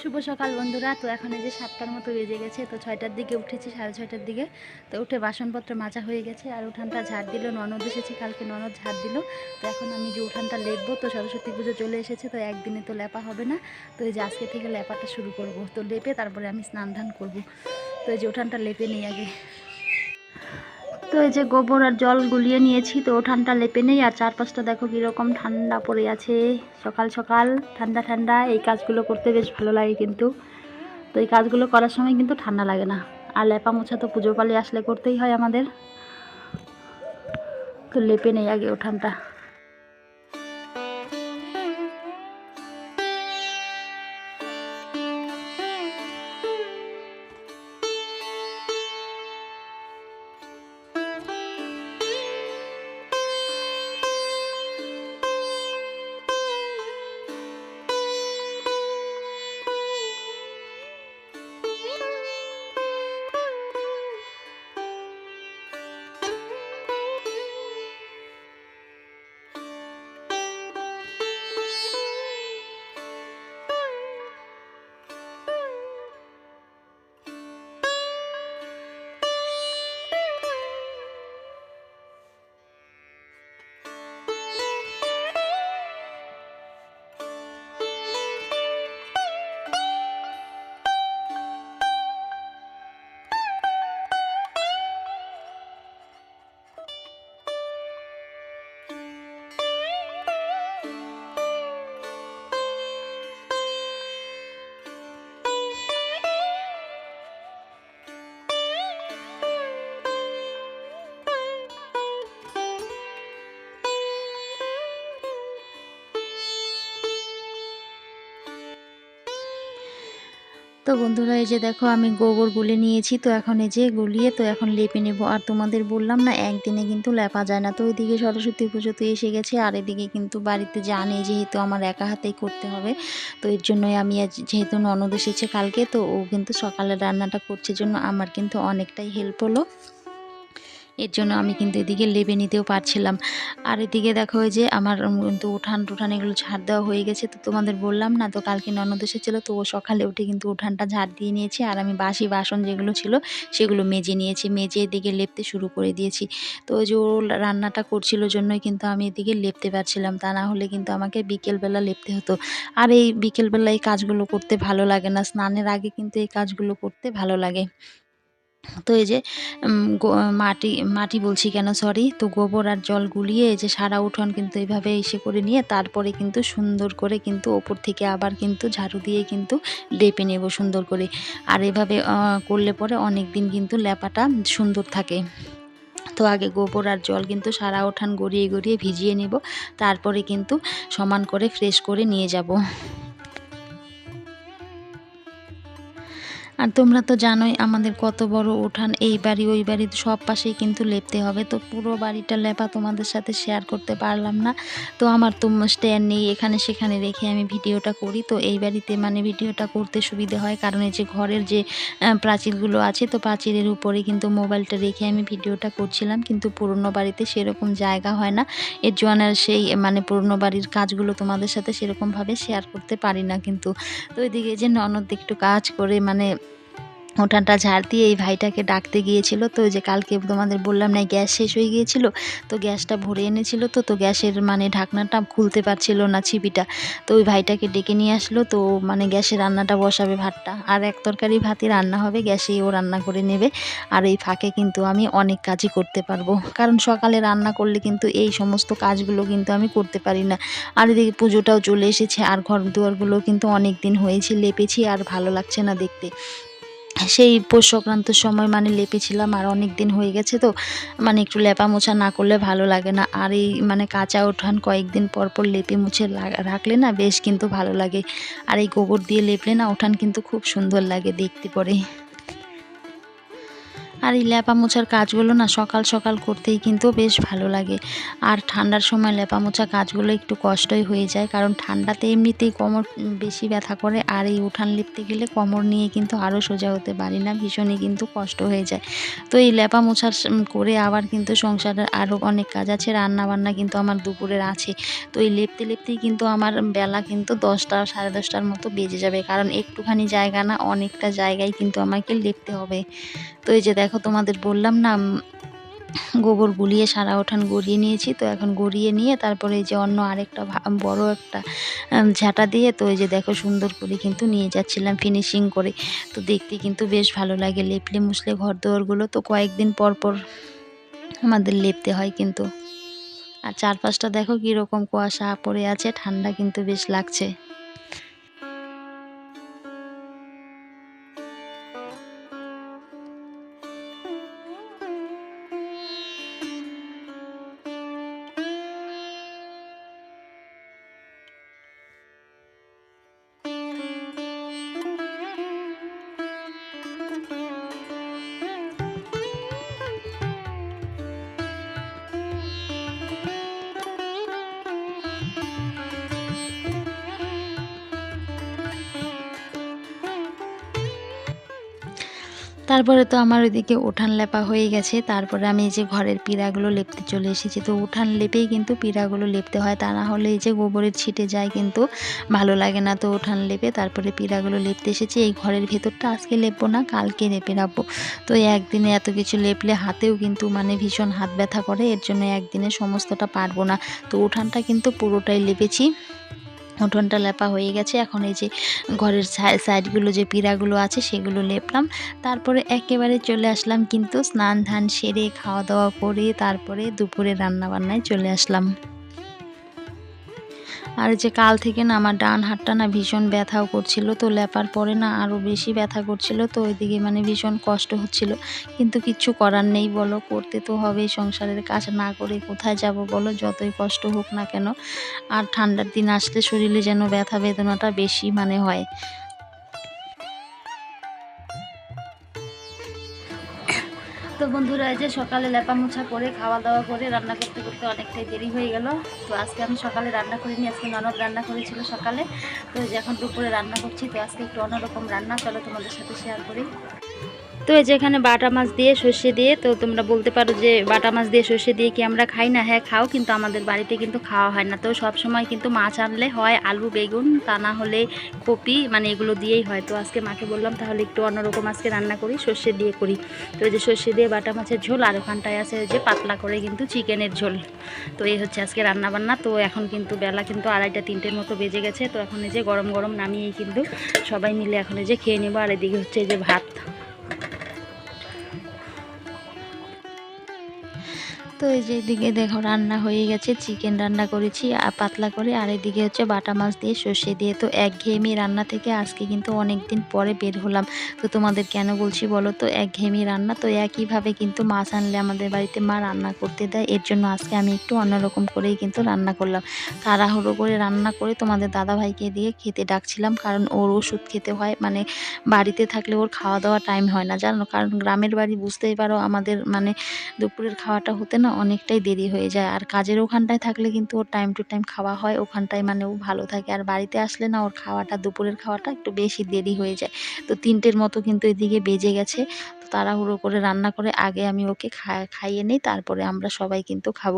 শুভ সকাল বন্ধুরা। তো এখন এই যে সাতটার মতো বেজে গেছে, তো ছয়টার দিকে উঠেছি, সাড়ে ছয়টার দিকে। তো উঠে বাসনপত্র মাজা হয়ে গেছে আর উঠানটা ঝাড় দিল, ননদ এসেছে, কালকে ননদ ঝাড় দিল। তো এখন আমি যে উঠানটা লেপবো, তো সরস্বতী পুজো চলে এসেছে, তো একদিনে তো লেপা হবে না। তো এই যে আজকে থেকে লেপাটা শুরু করব। তো লেপে তারপরে আমি স্নান ধান করব। তো এই যে উঠানটা লেপে নিই আগে। তো এই যে গোবর আর জল গুলিয়ে নিয়েছি, তো ঠান্ডা লেপে নেই। আর চারপাশটা দেখো কীরকম ঠান্ডা পড়ে আছে। সকাল সকাল ঠান্ডা ঠান্ডা। এই কাজগুলো করতে বেশ ভালো লাগে কিন্তু। তো এই কাজগুলো করার সময় কিন্তু ঠান্ডা লাগে না। আর লেপা মোছা তো পুজো পালে আসলে করতেই হয় আমাদের। তো লেপে নেই আগে উঠানটা তো বন্ধুরা, এই যে দেখো আমি গোবর গুলে নিয়েছি, তো এখন এই যে গুলিয়ে তো এখন লেপে নেব। আর তোমাদের বললাম না, একদিনে কিন্তু লেপা যায় না। তো ওইদিকে সরস্বতী পুজো তো এসে গেছে, আর এদিকে কিন্তু বাড়িতে জানি যেহেতু আমার একা হাতেই করতে হবে, তো এর জন্যই আমি আজ যেহেতু ননদ এসেছে কালকে, তো ও কিন্তু সকালে রান্নাটা করছে জন্য আমার কিন্তু অনেকটাই হেল্প হলো। এর জন্য আমি কিন্তু এদিকে লেবে নিতেও পারছিলাম। আর এদিকে দেখো ওই যে আমার কিন্তু উঠান টুঠান এগুলো ঝাড় দেওয়া হয়ে গেছে, তো তোমাদের বললাম না, তো কালকে ননদ এসেছিল, তো ও সকালে উঠে কিন্তু উঠানটা ঝাড় দিয়ে নিয়েছি, আর আমি বাসি বাসন যেগুলো ছিল সেগুলো মেজে নিয়েছি, মেজে এদিকে লেপতে শুরু করে দিয়েছি। তো ওই যে ও রান্নাটা করছিল জন্যই কিন্তু আমি এদিকে লেপতে পারছিলাম, তা না হলে কিন্তু আমাকে বিকেলবেলা লেপতে হতো। আর এই বিকেলবেলা এই কাজগুলো করতে ভালো লাগে না, স্নানের আগে কিন্তু এই কাজগুলো করতে ভালো লাগে। তো এই যে মাটি মাটি বলছি কেন সরি তো গোবর আর জল গুলিয়ে এই যে সারা উঠোন কিন্তু এইভাবে এসে করে নিয়ে তারপরে কিন্তু সুন্দর করে কিন্তু ওপর থেকে আবার কিন্তু ঝাড়ু দিয়ে কিন্তু লেপে নেব সুন্দর করে। আর এভাবে করলে পরে অনেক দিন কিন্তু লেপাটা সুন্দর থাকে। তো আগে গোবর আর জল কিন্তু সারা উঠান গড়িয়ে গড়িয়ে ভিজিয়ে নেব, তারপরে কিন্তু সমান করে ফ্রেশ করে নিয়ে যাব। আর তোমরা তো জানোই আমাদের কত বড় উঠান, এই বাড়ি, ওই বাড়ি সব পাশেই কিন্তু লেপতে হবে। তো পুরো বাড়িটা লেপা তোমাদের সাথে শেয়ার করতে পারলাম না। তো আমার তো স্ট্যান্ড নেই, এখানে সেখানে রেখে আমি ভিডিওটা করি। তো এই বাড়িতে মানে ভিডিওটা করতে সুবিধে হয়, কারণ এই যে ঘরের যে প্রাচীরগুলো আছে, তো প্রাচীরের উপরে কিন্তু মোবাইলটা রেখে আমি ভিডিওটা করছিলাম। কিন্তু পুরনো বাড়িতে সেরকম জায়গা হয় না। এর জন্য সেই মানে পুরনো বাড়ির কাজগুলো তোমাদের সাথে সেরকমভাবে শেয়ার করতে পারি না কিন্তু। তো ওইদিকে যে ননদ একটু কাজ করে মানে উঠানটা ঝাড় দিয়ে এই ভাইটাকে ডাকতে গিয়েছিল। তো যে কালকে তোমাদের বললাম না গ্যাস শেষ হয়ে গিয়েছিল, তো গ্যাসটা ভরে এনেছিল। তো তো গ্যাসের মানে ঢাকনাটা খুলতে পারছিল না ছিপিটা। তো ওই ভাইটাকে ডেকে নিয়ে আসলো। তো মানে গ্যাসে রান্নাটা বসাবে ভাতটা। আর এক তরকারি ভাতই রান্না হবে, গ্যাসেই ও রান্না করে নেবে। আর এই ফাঁকে কিন্তু আমি অনেক কাজই করতে পারব। কারণ সকালে রান্না করলে কিন্তু এই সমস্ত কাজগুলো কিন্তু আমি করতে পারি না। আর এদিকে পুজোটাও চলে এসেছে। আর ঘর দুয়ারগুলো কিন্তু অনেক দিন হয়েছে, লেপেছি আর ভালো লাগছে না দেখতে। সেই পৌষ সংক্রান্ত সময় মানে লেপেছিলাম আর অনেক দিন হয়ে গেছে তো মানে একটু লেপা মোছা না করলে ভালো লাগে না। আর এই মানে কাঁচা উঠান কয়েকদিন পর পর লেপে মুছে রাখলে না বেশ কিন্তু ভালো লাগে। আর এই গোবর দিয়ে লেপলে না উঠান কিন্তু খুব সুন্দর লাগে দেখতে পরে। আর এই ল্যাপা মোছার কাজগুলো না সকাল সকাল করতেই কিন্তু বেশ ভালো লাগে। আর ঠান্ডার সময় ল্যাপা মোছা কাজগুলো একটু কষ্টই হয়ে যায়, কারণ ঠান্ডাতে এমনিতেই কোমর বেশি ব্যথা করে আর এই উঠান লিপতে গেলে কোমর নিয়ে কিন্তু আরও সোজা হতে পারি না, ভীষণই কিন্তু কষ্ট হয়ে যায়। তো এই ল্যাপা মোছার করে আবার কিন্তু সংসারের আরও অনেক কাজ আছে রান্না বান্না কিন্তু আমার দুপুরের আছে। তো এই লেপতে লেপতেই কিন্তু আমার বেলা কিন্তু দশটা সাড়ে দশটার মতো বেজে যাবে, কারণ একটুখানি জায়গা না অনেকটা জায়গায় কিন্তু আমাকে লেপতে হবে। তো এই যে দেখো তোমাদের বললাম না গোবর গুলিয়ে সারা ওঠান গড়িয়ে নিয়েছি, তো এখন গড়িয়ে নিয়ে তারপরে এই যে অন্য আরেকটা বড় একটা ঝাঁটা দিয়ে তো এই যে দেখো সুন্দর করে কিন্তু নিয়ে যাচ্ছিলাম ফিনিশিং করে। তো দেখতে কিন্তু বেশ ভালো লাগে লেপলে মুছলে ঘর দুয়ারগুলো তো কয়েকদিন পর পর আমাদের লেপতে হয় কিন্তু। আর চারপাশটা দেখো কীরকম কুয়াশা পড়ে আছে, ঠান্ডা কিন্তু বেশ লাগছে। তারপরে তো আমার ওইদিকে উঠান লেপা হয়ে গেছে। তারপরে আমি এই যে ঘরের পিঁড়াগুলো লেপতে চলে এসেছি। তো উঠান লেপেই কিন্তু পিঁড়াগুলো লেপতে হয়। তা না হলে এই যে গোবরের ছিটে যায় কিন্তু ভালো লাগে না। তো উঠান লেপে তারপরে পিঁড়াগুলো লেপতে এসেছি। এই ঘরের ভেতরটা আজকে লেপবো না, কালকে লেপে রাখব। তো একদিনে এত কিছু লেপলে হাতেও কিন্তু মানে ভীষণ হাত ব্যথা করে। এর জন্য একদিনে সমস্তটা পারব না। তো উঠানটা কিন্তু পুরোটাই লেপেছি। উঠোনটা লেপা হয়ে গেছে। এখন এই যে ঘরের সাই- সাইডগুলো যে পিঁড়াগুলো আছে সেগুলো লেপলাম। তারপরে একেবারে চলে আসলাম কিন্তু স্নান ধান সেরে খাওয়া দাওয়া করে তারপরে দুপুরে রান্না বান্নায় চলে আসলাম। আর যে কাল থেকে না আমার ডান হাতটা না ভীষণ ব্যথাও করছিল, তো লেপার পরে না আরও বেশি ব্যথা করছিল, তো ওইদিকে মানে ভীষণ কষ্ট হচ্ছিল। কিন্তু কিচ্ছু করার নেই, বলো, করতে তো হবেই সংসারের কাজ, না করে কোথায় যাব বলো, যতই কষ্ট হোক না কেন। আর ঠান্ডার দিন আসলে শরীরে যেন ব্যথা বেদনাটা বেশি মানে হয়। তো বন্ধুরা, এই যে সকালে লেপা মোছা করে খাওয়া দাওয়া করে, রান্না করতে করতে অনেকটাই দেরি হয়ে গেল। তো আজকে আমি সকালে রান্না করিনি, আজকে ননদ রান্না করেছিল সকালে। তো এখন দুপুরে রান্না করছি, তো আজকে একটু অন্যরকম রান্না, চলো তোমাদের সাথে শেয়ার করি। তো এই যে এখানে বাটা মাছ দিয়ে সর্ষে দিয়ে, তো তোমরা বলতে পারো যে বাটা মাছ দিয়ে সর্ষে দিয়ে কি আমরা খাই না? হ্যাঁ খাও, কিন্তু আমাদের বাড়িতে কিন্তু খাওয়া হয় না। তো সব সময় কিন্তু মাছ আনলে হয় আলু, বেগুন, তা না হলে কপি মানে এগুলো দিয়েই হয়। তো আজকে মাকে বললাম, তাহলে একটু অন্যরকম আজকে রান্না করি, সর্ষে দিয়ে করি। তো এই যে সর্ষে দিয়ে বাটা মাছের ঝোল, আর ওখানটায় আছে যে পাতলা করে কিন্তু চিকেনের ঝোল। তো এই হচ্ছে আজকে রান্না বান্না তো এখন কিন্তু বেলা কিন্তু আড়াইটা, তিনটের মতো বেজে গেছে। তো এখন এই যে গরম গরম নামিয়েই কিন্তু সবাই মিলে এখন এই যে খেয়ে নেব। আর এদিকে হচ্ছে এই যে ভাত। তো এই যে এদিকে দেখো রান্না হয়ে গেছে চিকেন রান্না করেছি, আর পাতলা করে, আর এদিকে হচ্ছে বাটা মাছ দিয়ে সর্ষে দিয়ে। তো একঘেয়েমি রান্না থেকে আজকে কিন্তু অনেক দিন পরে বের হলাম। তো তোমাদের কেন বলছি বলো? তো একঘেয়েমি রান্না, তো একইভাবে কিন্তু মাছ আনলে আমাদের বাড়িতে মা রান্না করতে দেয়। এর জন্য আজকে আমি একটু অন্যরকম করেই কিন্তু রান্না করলাম। তাড়াহুড়ো করে রান্না করে তোমাদের দাদাভাইকে দিয়ে খেতে ডাকছিলাম, কারণ ওর ওষুধ খেতে হয় মানে বাড়িতে থাকলে ওর খাওয়া দাওয়া টাইম হয় না, জানো? কারণ গ্রামের বাড়ি বুঝতেই পারো আমাদের মানে দুপুরের খাওয়াটা হতে না অনেকটাই দেরি হয়ে যায়। আর কাজের ওখানটায় থাকলে কিন্তু ওর টাইম টু টাইম খাওয়া হয়। ওখানটায় মানে ও ভালো থাকে। আর বাড়িতে আসলে না, ওর খাওয়াটা, দুপুরের খাওয়াটা একটু বেশি দেরি হয়ে যায়। তো তিনটের মতো কিন্তু এদিকে বেজে গেছে। তো তাড়াহুড়ো করে রান্না করে আগে আমি ওকে খাইয়ে নিই, তারপরে আমরা সবাই কিন্তু খাব।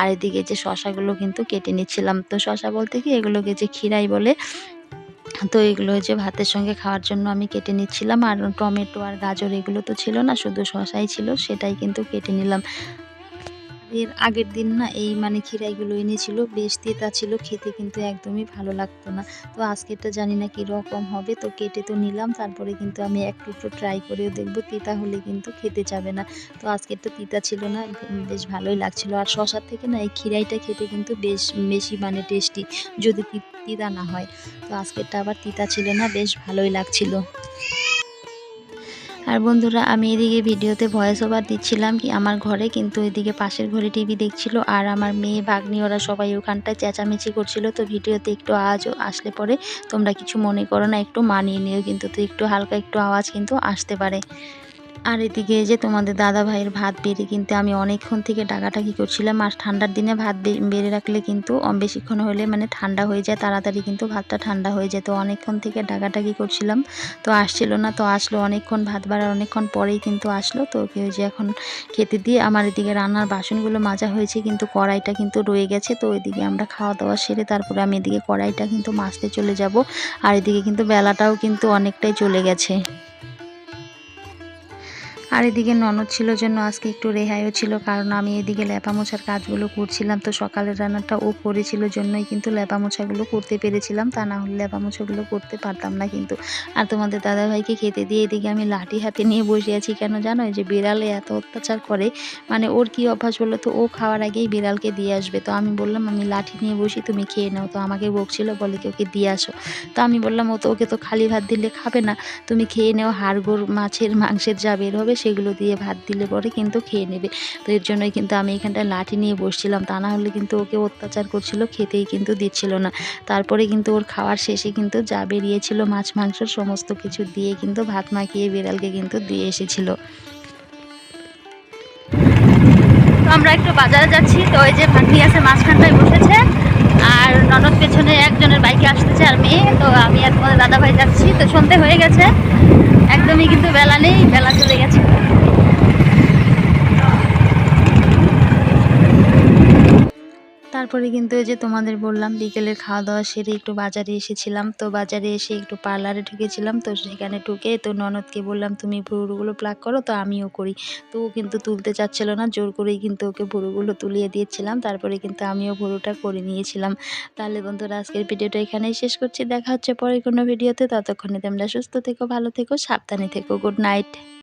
আর এদিকে যে শশাগুলো কিন্তু কেটে নিচ্ছিলাম। তো শশা বলতে কি, এগুলোকে যে খিরাই বলে, তো এগুলো হচ্ছে ভাতের সঙ্গে খাওয়ার জন্য আমি কেটে নিচ্ছিলাম। আর টমেটো আর গাজর এগুলো তো ছিল না, শুধু শশাই ছিল, সেটাই কিন্তু কেটে নিলাম। এর আগের দিন না এই মানে খিরাইগুলো এনেছিল, বেশ তেতা ছিল, খেতে কিন্তু একদমই ভালো লাগতো না। তো আজকেরটা জানি না রকম হবে, তো কেটে তো নিলাম, তারপরে কিন্তু আমি এক টুকরো ট্রাই করেও দেখব, তিতা হলে কিন্তু খেতে যাবে না। তো আজকের তো তিতা ছিল না বেশ ভালোই লাগছিল। আর শশার থেকে না এই খিরাইটা খেতে কিন্তু বেশ বেশি মানে টেস্টি যদি তিতা না হয়। তো আজকেরটা আবার তিতা ছিল না, বেশ ভালোই লাগছিল। আর বন্ধুরা, আমি এদিকে ভিডিওতে ভয়েস ওভার দিচ্ছিলাম কি আমার ঘরে, কিন্তু এদিকে পাশের ঘরে টিভি দেখছিল আর আমার মেয়ে, ভাগ্নি, ওরা সবাই ওখানটায় চেঁচামেচি করছিল। তো ভিডিওতে একটু আওয়াজ আসলে পরে, তোমরা কিছু মনে করো না, একটু মানিয়ে নিও কিন্তু, তো একটু হালকা একটু আওয়াজ কিন্তু আসতে পারে। আর এদিকে যে তোমাদের দাদা ভাইয়ের ভাত বেড়ে কিন্তু আমি অনেকক্ষণ থেকে ডাকাটাকি করছিলাম। আর ঠান্ডার দিনে ভাত বেড়ে রাখলে কিন্তু বেশিক্ষণ হলে মানে ঠান্ডা হয়ে যায়, তাড়াতাড়ি কিন্তু ভাতটা ঠান্ডা হয়ে যায়। তো অনেকক্ষণ থেকে ডাকাটাকি করছিলাম। তো আসছিল না, তো আসলো অনেকক্ষণ ভাত বাড়ার অনেকক্ষণ পরেই কিন্তু আসলো। তো ওই যে এখন খেতে দিয়ে আমার এদিকে রান্নার বাসনগুলো মাজা হয়েছে, কিন্তু কড়াইটা কিন্তু রয়ে গেছে। তো ওইদিকে আমরা খাওয়া দাওয়া সেরে তারপরে আমি এদিকে কড়াইটা কিন্তু মাজতে চলে যাব। আর এদিকে কিন্তু বেলাটাও কিন্তু অনেকটাই চলে গেছে। আর এদিকে ননদ ছিল জন্য আজকে একটু রেহাইও ছিল, কারণ আমি এদিকে ল্যাপা মোছার কাজগুলো করছিলাম। তো সকালের রান্নাটা ও করেছিল জন্যই কিন্তু ল্যাপা মোছাগুলো করতে পেরেছিলাম। তা না হলে ল্যাপা মোছাগুলো করতে পারতাম না কিন্তু। আর তোমাদের দাদাভাইকে খেতে দিয়ে এদিকে আমি লাঠি হাতে নিয়ে বসে আছি। কেন জানো যে বিড়ালে এত অত্যাচার করে মানে ওর কি অভ্যাস বলো তো, ও খাওয়ার আগেই বিড়ালকে দিয়ে আসবে। তো আমি বললাম, আমি লাঠি নিয়ে বসি, তুমি খেয়ে নাও। তো আমাকে বকছিল, বলে, কি ওকে দিয়ে আসো? তো আমি বললাম, ও তো, ওকে তো খালি ভাত দিলে খাবে না। তুমি খেয়ে নেও হাড়গোড় মাছের মাংসের যা বের হবে সেগুলো দিয়ে ভাত দিলে পরে কিন্তু খেয়ে নেবে। তো এর জন্যই কিন্তু আমি এখানটায় লাঠি নিয়ে বসছিলাম। তা না হলে কিন্তু ওকে অত্যাচার করছিল, খেতেই কিন্তু দিচ্ছিল না। তারপরে কিন্তু ওর খাওয়ার শেষে কিন্তু যা বেরিয়েছিল, মাছ, মাংস সমস্ত কিছু দিয়ে কিন্তু ভাত মাখিয়ে বিড়ালকে কিন্তু দিয়ে এসেছিল। আমরা একটু বাজারে যাচ্ছি। তো ওই যে ভাগ্নি আছে মাঝখানটায় বসেছে। আর ননদ পেছনে একজনের বাইকে আসতেছে আর মেয়ে। তো আমি আর তোমাদের দাদা ভাই যাচ্ছি। তো সন্ধে হয়ে গেছে। একদমই কিন্তু বেলা নেই বেলা চলে গেছে। তারপরে কিন্তু এই যে তোমাদের বললাম, বিকেলের খাওয়া দাওয়া সেরে একটু বাজারে এসেছিলাম। তো বাজারে এসে একটু পার্লারে ঢুকেছিলাম, তো সেখানে ঢুকে তো ননদকে বললাম, তুমি ভুরুগুলো প্লাক করো, তো আমিও করি। তো ও কিন্তু তুলতে চাচ্ছিল না, জোর করেই কিন্তু ওকে ভুরুগুলো তুলিয়ে দিয়েছিলাম। তারপরে কিন্তু আমিও ভুরুটা করে নিয়েছিলাম। তাহলে বন্ধুরা, আজকের ভিডিওটা এখানেই শেষ করছি। দেখা হচ্ছে পরে কোনো ভিডিওতে। ততক্ষণে তোমরা সুস্থ থেকো, ভালো থেকো, সাবধানে থেকো। Good night.